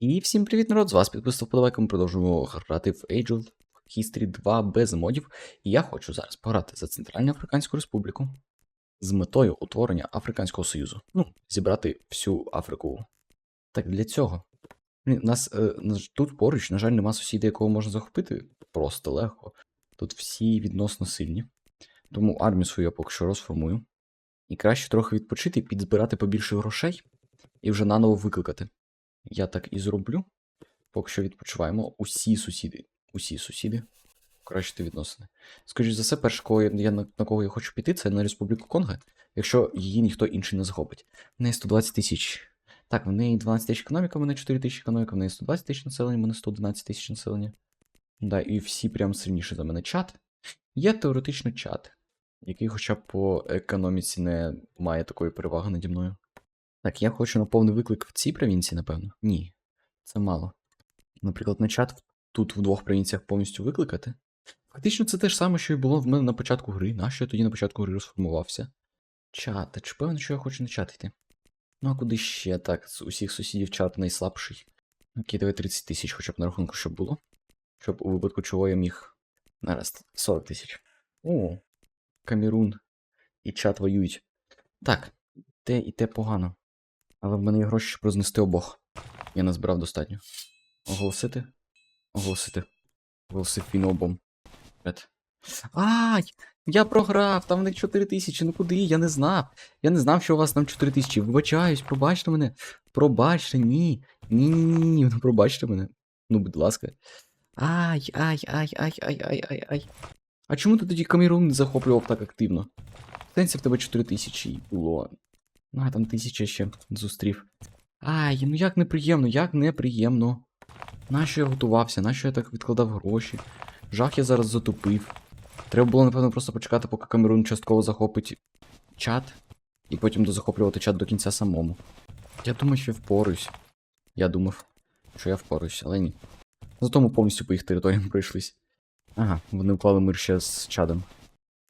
І всім привіт, народ! З вас підписав подавайка, ми продовжуємо грати в Age of History 2 без модів. І я хочу зараз пограти за Центральну Африканську Республіку з метою утворення Африканського Союзу. Ну, зібрати всю Африку. Так для цього. Нас е, тут поруч, на жаль, нема сусіда, якого можна захопити просто легко. Тут всі відносно сильні. Тому армію свою я поки що розформую. І краще трохи відпочити, підзбирати побільше грошей і вже наново викликати. Я так і зроблю. Поки що відпочиваємо. Усі сусіди. Усі сусіди. Покращити відносини. Скажіть за все, перше, кого я, на, на кого я хочу піти, це на Республіку Конго, якщо її ніхто інший не захопить. В неї 120 тисяч. Так, в неї 12 тисяч економіка, в мене 4 тисячі економіка, в неї 120 тисяч населення, в мене 111 тисяч населення. Да, і всі прям сильніші за мене чат. Є теоретично чат, який хоча б по економіці не має такої переваги наді мною. Так, я хочу на повний виклик в цій провінції, напевно. Ні, це мало. Наприклад, на чат тут в двох провінціях повністю викликати. Фактично, це те ж саме, що і було в мене на початку гри. Нащо я тоді на початку гри розформувався? Чат, чи певно, що я хочу на чат йти? Ну а куди ще так? З усіх сусідів чат найслабший. Окей, давай 30 тисяч хоча б на рахунку, щоб було. Щоб у випадку чого я міг. Нараз, 40 тисяч. О, Камерун і чат воюють. Так, те і те погано. Але в мене є гроші, щоб рознести обох. Я назбирав достатньо. Оголосити? Оголосити. Оголосив війну обом. Ай! Я програв! Там в них 4 тисячі. Ну куди? Я не знав. Я не знав, що у вас там 4 тисячі. Вибачаюсь, пробачте мене. Пробачте, ні. Ні, ні, ні, ні. Ну пробачте мене. Ну, будь ласка. Ай, ай, ай, ай, ай, ай, ай, ай. А чому ти тоді Камерун не захоплював так активно? В в тебе 4 тисячі було. Ну, а там тисяча ще зустрів. Ай, ну як неприємно, як неприємно. Нащо я готувався, нащо я так відкладав гроші? Жах я зараз затупив. Треба було, напевно, просто почекати, поки Камерун частково захопить чат, і потім дозахоплювати чат до кінця самому. Я думаю, що я впораюсь. Я думав, що я впораюсь, але ні. Зато ми повністю по їх територіям пройшлись. Ага, вони вклали мир ще з чадом.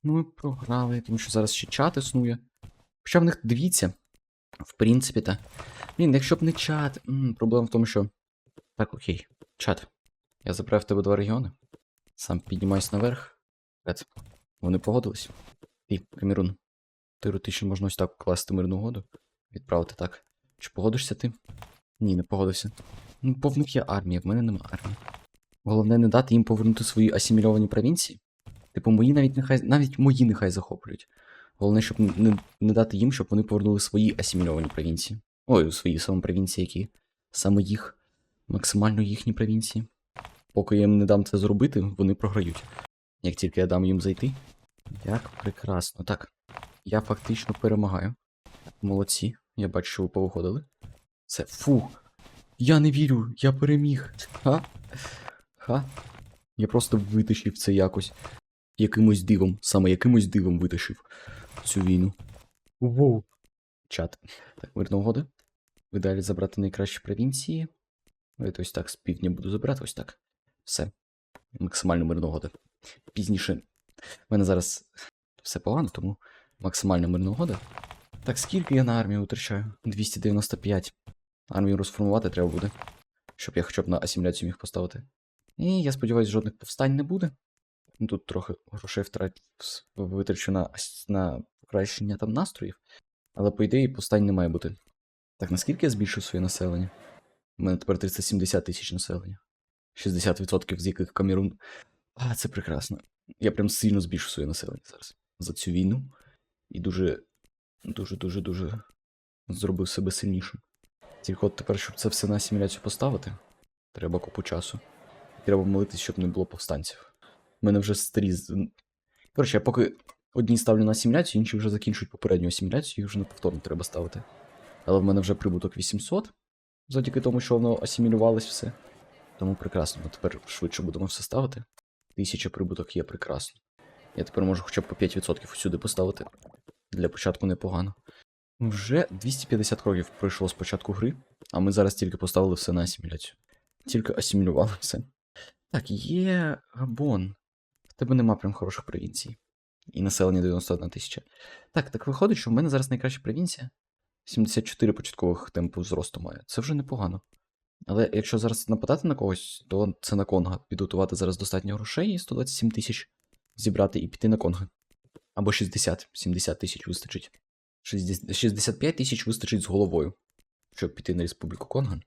Ну, ми програли, тому що зараз ще чат існує. Хоча в них дивіться. В принципі, та. Блін, якщо б не чат. М, проблема в тому, що. Так, окей. Чат. Я забрав в тебе два регіони. Сам піднімаюсь наверх. Ред. Вони погодились. І, Камерун. Теоретично можна ось так укласти мирну угоду. Відправити так. Чи погодишся ти? Ні, не погодився. Ну, бо в них є армія, в мене нема армії. Головне не дати їм повернути свої асимільовані провінції. Типу, мої навіть нехай навіть мої нехай захоплюють. Головне, щоб не, не дати їм, щоб вони повернули свої асимільовані провінції. Ой, свої саме провінції, які саме їх, максимально їхні провінції. Поки я їм не дам це зробити, вони програють. Як тільки я дам їм зайти. Як прекрасно. Так, я фактично перемагаю. Молодці, я бачу, що ви повиходили. Це фу. Я не вірю, я переміг. Ха? Ха? Я просто витащив це якось. Якимось дивом, саме якимось дивом витащив цю війну. Воу. Чат. Так, мирна угода. Ви далі забрати найкращі провінції. Давайте ось так з півдня буду забирати, ось так. Все. Максимально мирна угода. Пізніше. В мене зараз все погано, тому максимально мирна угода. Так, скільки я на армію витрачаю? 295. Армію розформувати треба буде. Щоб я хоча б на асиміляцію міг поставити. І я сподіваюся, жодних повстань не буде. Ну, Тут трохи грошей втрат витрачу на, на покращення там настроїв. Але по ідеї повстань не має бути. Так, наскільки я збільшив своє населення? У мене тепер 370 тисяч населення. 60% з яких Камерун. А, це прекрасно. Я прям сильно збільшу своє населення зараз. За цю війну. І дуже, дуже, дуже, зробив себе сильнішим. Тільки от тепер, щоб це все на асиміляцію поставити, треба купу часу. Треба молитись, щоб не було повстанців. У мене вже старі. з- Коротше, я поки одні ставлю на асиміляцію, інші вже закінчують попередню асиміляцію, їх вже на повторно треба ставити. Але в мене вже прибуток 800, завдяки тому, що воно асимілювалось все. Тому прекрасно, ми тепер швидше будемо все ставити. Тисяча прибуток є прекрасно. Я тепер можу хоча б по 5% усюди поставити. Для початку непогано. Вже 250 кроків пройшло з початку гри, а ми зараз тільки поставили все на асиміляцію. Тільки асимілювали все. Так, є Габон. Тебе нема прям хороших провінцій. І населення 91 тисяча. Так, так виходить, що в мене зараз найкраща провінція. 74 початкових темпу зросту має. Це вже непогано. Але якщо зараз нападати на когось, то це на Конга. Підготувати зараз достатньо грошей, 127 тисяч зібрати і піти на Конга. Або 60, 70 тисяч вистачить. 60 65 тисяч вистачить з головою, щоб піти на Республіку Конго.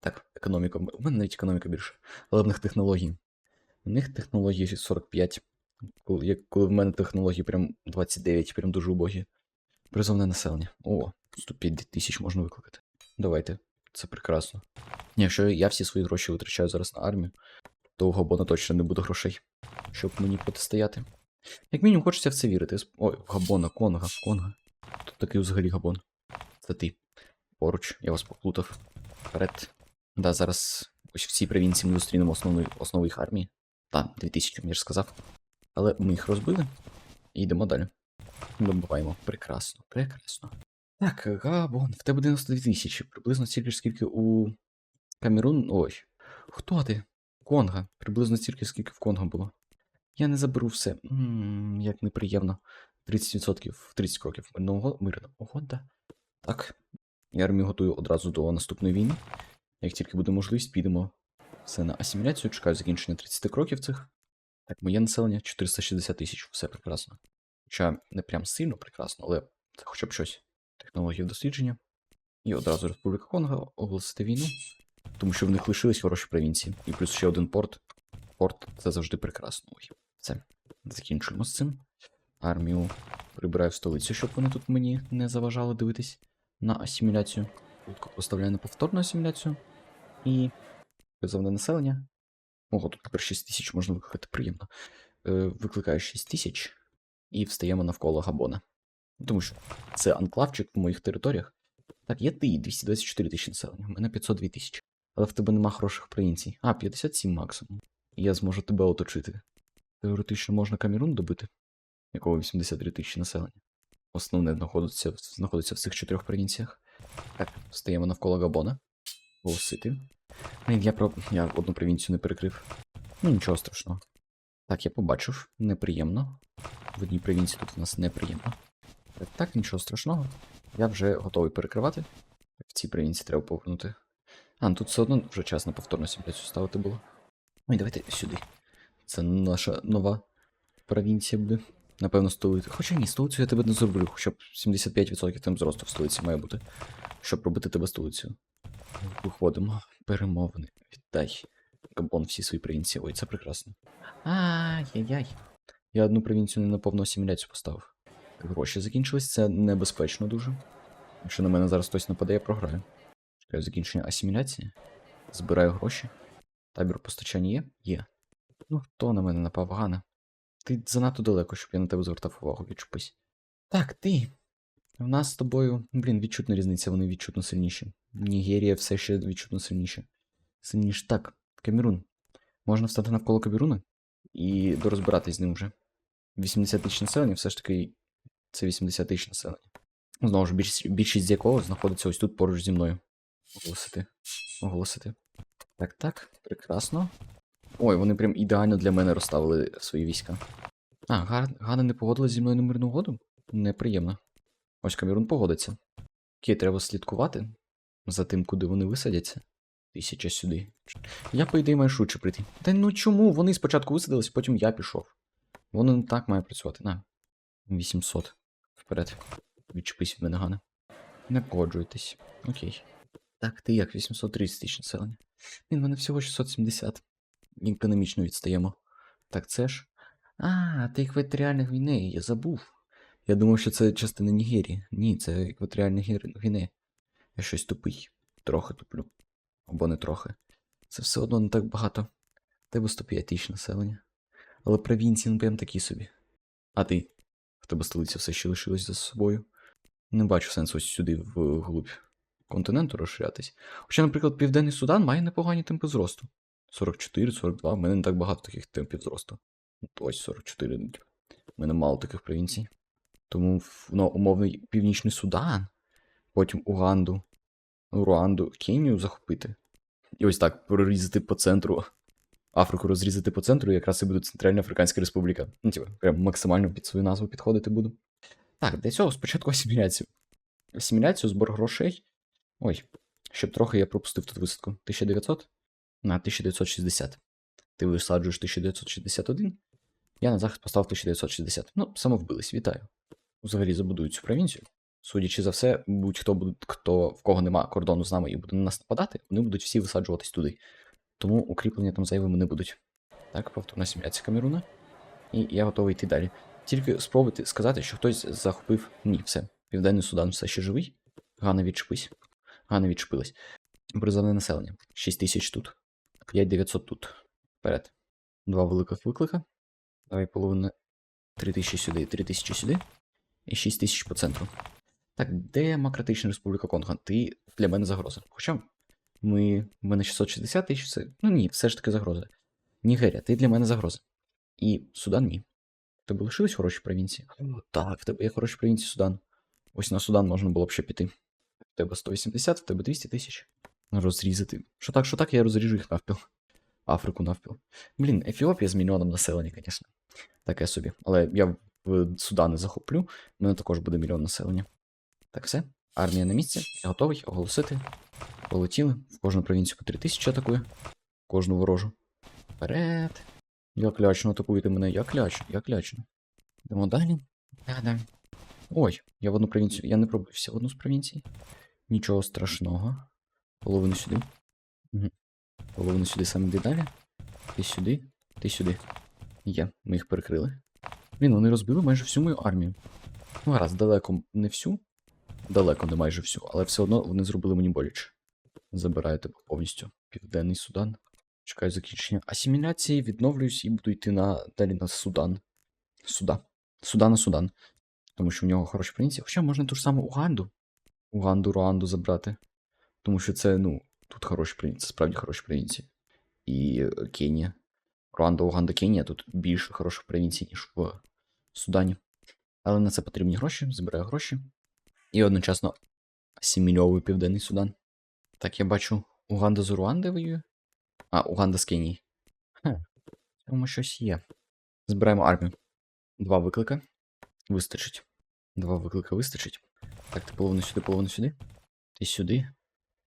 Так, економіка. У мене навіть економіка більше. Але в них технології. У них технології 45. Коли, коли в мене технології прям 29, прям дуже убогі. Призовне населення. О, 105 тисяч можна викликати. Давайте, це прекрасно. Якщо я всі свої гроші витрачаю зараз на армію, то у Габона точно не буде грошей, щоб мені протистояти. Як мінімум, хочеться в це вірити. Ой, в Габона, Конга, Конга. Тут такий взагалі Габон. Це ти. Поруч, я вас поплутав. Вперед. Да, зараз ось в цій провінції ми зустрінемо основну, основу їх армії. Та, 2000, я ж сказав. Але ми їх розбили і йдемо далі. Добиваємо. Прекрасно, прекрасно. Так, Габон, в тебе 92 тисячі. Приблизно стільки ж, скільки у Камерун. Ой. Хто ти? Конга. Приблизно стільки, скільки в Конго було. Я не заберу все. Ммм, як неприємно. 30%, 30 кроків мирного мирного угода. Так. Я армію готую одразу до наступної війни. Як тільки буде можливість, підемо все на асиміляцію. Чекаю закінчення 30 кроків цих. Так, моє населення 460 тисяч, все прекрасно. Хоча не прям сильно прекрасно, але це хоча б щось. Технології дослідження. І одразу Республіка Конго оголосити війну. Тому що в них лишились хороші провінції. І плюс ще один порт. Порт це завжди прекрасно. Ой, все. Закінчуємо з цим. Армію прибираю в столицю, щоб вони тут мені не заважали дивитись на асиміляцію. Поставляю на повторну асиміляцію. І призовне населення. Ого, тут тепер 6 тисяч можна викликати приємно. Е, викликаю 6 тисяч і встаємо навколо Габона. Тому що це анклавчик в моїх територіях. Так, є ти, 224 тисячі населення, в мене 502 тисячі. Але в тебе нема хороших провінцій. А, 57 максимум. І я зможу тебе оточити. Теоретично можна Камерун добити, якого 83 тисячі населення. Основне знаходиться, знаходиться в цих чотирьох провінціях. Так, стаємо навколо Габона. Голосити. Блін, я про. Я одну провінцію не перекрив. Ну, нічого страшного. Так, я побачив. Неприємно. В одній провінції тут у нас неприємно. Так, так, нічого страшного. Я вже готовий перекривати. В цій провінції треба повернути. А, ну тут все одно вже час на повторну сімпляцію ставити було. Ой, давайте сюди. Це наша нова провінція буде. Напевно, столиця. Хоча ні, столицю я тебе не зроблю, хоча б 75% там зросту в столиці має бути. Щоб робити тебе столицею. Виходимо. Перемовини. Віддай. Габон всі свої провінції. Ой, це прекрасно. Ай-яй-яй. Я одну провінцію не на повну асиміляцію поставив. Гроші закінчились, це небезпечно дуже. Якщо на мене зараз хтось нападе, я програю. Чекаю закінчення асиміляції. Збираю гроші. Табір постачання є? Є. Ну, хто на мене напав Гана? Ти занадто далеко, щоб я на тебе звертав увагу, відчупись. Так, ти. В нас з тобою, блін, відчутна різниця, вони відчутно сильніші. Нігерія все ще відчутно сильніше. Сильніше. Так, Камерун. Можна встати навколо Камеруна і дорозбиратись з ним вже. 80 тисяч населення, все ж таки, це 80 тисяч населення. Знову ж, більшість, більшість з якого знаходиться ось тут поруч зі мною. Оголосити. Оголосити. Так, так, прекрасно. Ой, вони прям ідеально для мене розставили свої війська. А. Гана не погодилась зі мною на мирну угоду? Неприємно. Ось Камерун погодиться. Окей, треба слідкувати за тим, куди вони висадяться. Тисяча сюди. Я, по ідеї, маю швидше прийти. Та ну чому? Вони спочатку висадились, потім я пішов. Воно не так має працювати. На. 800. Вперед. Відчепись від мене, Гана. Не погоджуйтесь. Окей. Так, ти як 830 тисяч населення. Він мене всього 670. Економічно відстаємо. Так це ж. А, ти екваторіальна Гвінея, я забув. Я думав, що це частина Нігерії. Ні, це екваторіальна Гвінея. Я щось тупий. Трохи туплю. Або не трохи. Це все одно не так багато. В Тебе 105 тисяч населення. Але провінції, ну прям такі собі. А ти? В тебе столиця все ще лишилась за собою. Не бачу сенсу ось сюди вглубь континенту розширятись. Хоча, наприклад, Південний Судан має непогані темпи зросту. 44, 42. В мене не так багато таких темпів зросту. Ось 44. У мене мало таких провінцій. Тому ну, умовний Північний Судан, потім Уганду, Руанду, Кенію захопити. І ось так прорізати по центру. Африку розрізати по центру, і якраз і буде Центральна Африканська Республіка. Ну, типу, прям максимально під свою назву підходити буду. Так, для цього спочатку асиміляцію. Асиміляцію, збор грошей. Ой, Щоб трохи я пропустив тут висадку. 1900 на 1960. Ти висаджуєш 1961. Я на захист поставив 1960. Ну, самовбились, вітаю. Взагалі забудують цю провінцію. Судячи за все, будь-хто буде, хто в кого нема кордону з нами і буде на нас нападати, вони будуть всі висаджуватись туди. Тому укріплення там зайвими не будуть. Так, повторна сім'яція Камеруна. І я готовий йти далі. Тільки спробуйте сказати, що хтось захопив. Ні, все. Південний Судан все ще живий. Гана відчепись. Гана відчепилась. Призовне населення. 6 тисяч тут. 5900 тут. Вперед. Два великих виклика. Давай половина. 3 тисячі сюди, 3 тисячі сюди. І 6 тисяч по центру. Так, Демократична Республіка Конго. Ти для мене загроза. Хоча ми. В мене 660 тисяч це. Ну ні, все ж таки загроза. Нігерія, ти для мене загроза. І Судан ні. В Тебе лишились хороші провінції? Так, в тебе є хороші провінції Судан. Ось на Судан можна було б ще піти. В тебе 180, в тебе 200 тисяч. Розрізати. Що так, що так, я розріжу їх навпіл. Африку навпіл. Блін, Ефіопія з мільйоном населення, звісно. Таке собі. Але я в Судани захоплю, в мене також буде мільйон населення. Так, все. Армія на місці. Я готовий оголосити. Полетіли. В кожну провінцію по 3 тисячі атакує. Кожну ворожу. Вперед. Як лячно атакуєте мене, як лячно, як лячно. Йдемо далі. Да-да. Ой, я в одну провінцію. Я не пробився в одну з провінцій. Нічого страшного. Половину сюди. Угу. Половину сюди саме йди далі. Ти сюди, ти сюди. Є, ми їх перекрили. Блін, вони розбили майже всю мою армію. Ну, гаразд, далеко не всю. Далеко не майже всю, але все одно вони зробили мені боляче. Забираю тебе повністю. Південний Судан. Чекаю закінчення асиміляції, відновлююсь і буду йти на далі на Судан. Суда. Суда на Судан. Тому що в нього хороші провінції. Хоча можна ту ж саму Уганду. Уганду, Руанду забрати. Тому що це, ну, тут хороші провінції, справді хороші провінції. І е, Кенія. Руанда, Уганда, Кенія тут більше хороших провінцій, ніж в Судані. Але на це потрібні гроші, збираю гроші. І одночасно асимільовую Південний Судан. Так, я бачу, Уганда з Руанди воює. А, Уганда з Кенії. Хм, в цьому щось є. Збираємо армію. Два виклика. Вистачить. Два виклика вистачить. Так, ти половину сюди, половину сюди. Ти сюди.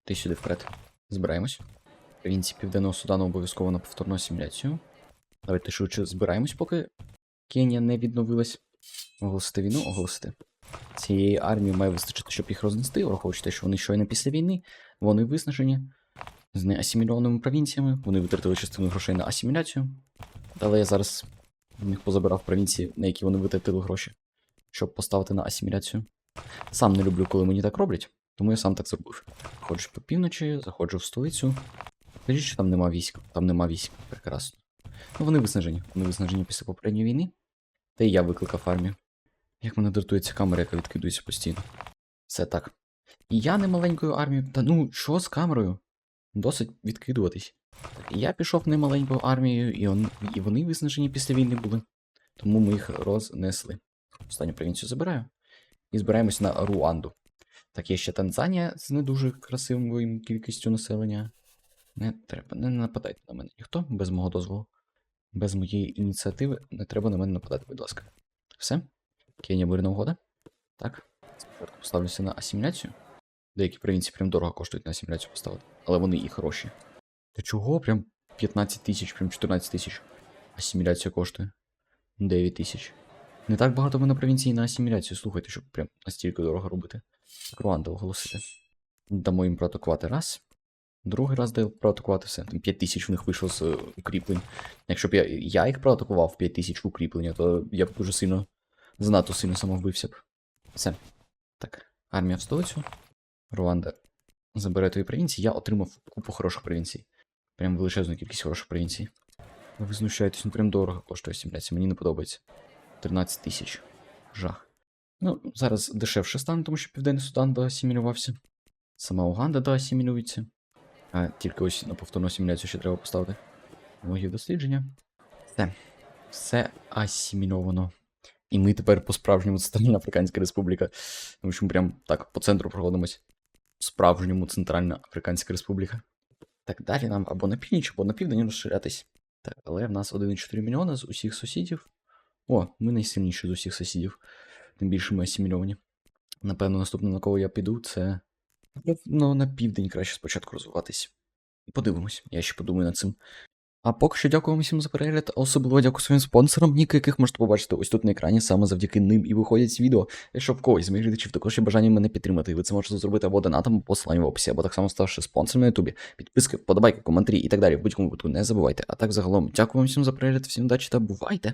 Ти сюди вперед. Збираємось. Провінції Південного Судану обов'язково на повторну асиміляцію. Давайте швидше збираємось, поки Кенія не відновилась. Оголосити війну, оголосити. Цієї армії має вистачити, щоб їх рознести, враховуючи те, що вони щойно після війни, вони виснажені з неасимільованими провінціями, вони витратили частину грошей на асиміляцію. Але я зараз в них позабирав провінції, на які вони витратили гроші, щоб поставити на асиміляцію. Сам не люблю, коли мені так роблять, тому я сам так зробив. Ходжу по півночі, заходжу в столицю. Скажіть, що там нема військ, там нема військ. Прекрасно. Ну вони виснажені. Вони виснажені після попередньої війни. Та й я викликав армію. Як мене дратує ця камера, яка відкидується постійно. Все так. І я не маленькою армією. Та ну, що з камерою? Досить відкидуватись. Я пішов не маленькою армією, і, он, і вони виснажені після війни були. Тому ми їх рознесли. Останню провінцію забираю. І збираємось на Руанду. Так, є ще Танзанія з не дуже красивою кількістю населення. Не треба, не нападайте на мене ніхто без мого дозволу. Без моєї ініціативи не треба на мене нападати, будь ласка. Все? Кенія мирна угода. Так. Спочатку поставлюся на асиміляцію. Деякі провінції прям дорого коштують на асиміляцію поставити. Але вони і хороші. Та чого? Прям 15 тисяч, прям 14 тисяч. Асиміляція коштує. 9 тисяч. Не так багато мене провінцій на асиміляцію, слухайте, щоб прям настільки дорого робити. Руанда оголосити. Дамо їм проатакувати раз. Другий раз. Там 5 тисяч в них вийшло з е, укріплень. Якщо б я, я їх проатакував 5 тисяч укріплення, то я б дуже сильно, занадто сильно самовбився б. Все. Так, армія в столицю. Руанда забере твої провінції. Я отримав купу хороших провінцій. Прям величезну кількість хороших провінцій. Ви знущаєтесь, ну прям дорого коштує асиміляція, мені не подобається. 13 тисяч. Жах. Ну, зараз дешевше стане, тому що Південний Судан доасимілювався. Сама Уганда доасимілюється. А тільки ось на повторну асиміляцію ще треба поставити. Логів дослідження. Все. Все асимільовано. І ми тепер по-справжньому Центральна Африканська Республіка. Тому що ми прям так по центру проходимось. Справжньому Центральна Африканська Республіка. Так, далі нам або на північ, або на південь розширятись. Так, але в нас 1,4 мільйона з усіх сусідів. О, ми найсильніші з усіх сусідів. Тим більше ми асимільовані. Напевно, наступне, на кого я піду, це Напевно, на південь краще спочатку розвиватись. Подивимось, я ще подумаю над цим. А поки що дякую вам всім за перегляд, особливо дякую своїм спонсорам, ніки яких можете побачити ось тут на екрані, саме завдяки ним і виходять ці відео. Якщо в когось з моїх глядачів також є бажання мене підтримати, ви це можете зробити або донатом, або посиланням в описі, або так само ставши спонсором на ютубі. Підписки, вподобайки, коментарі і так далі. В будь-якому випадку не забувайте. А так загалом, дякую вам всім за перегляд, всім удачі та бувайте!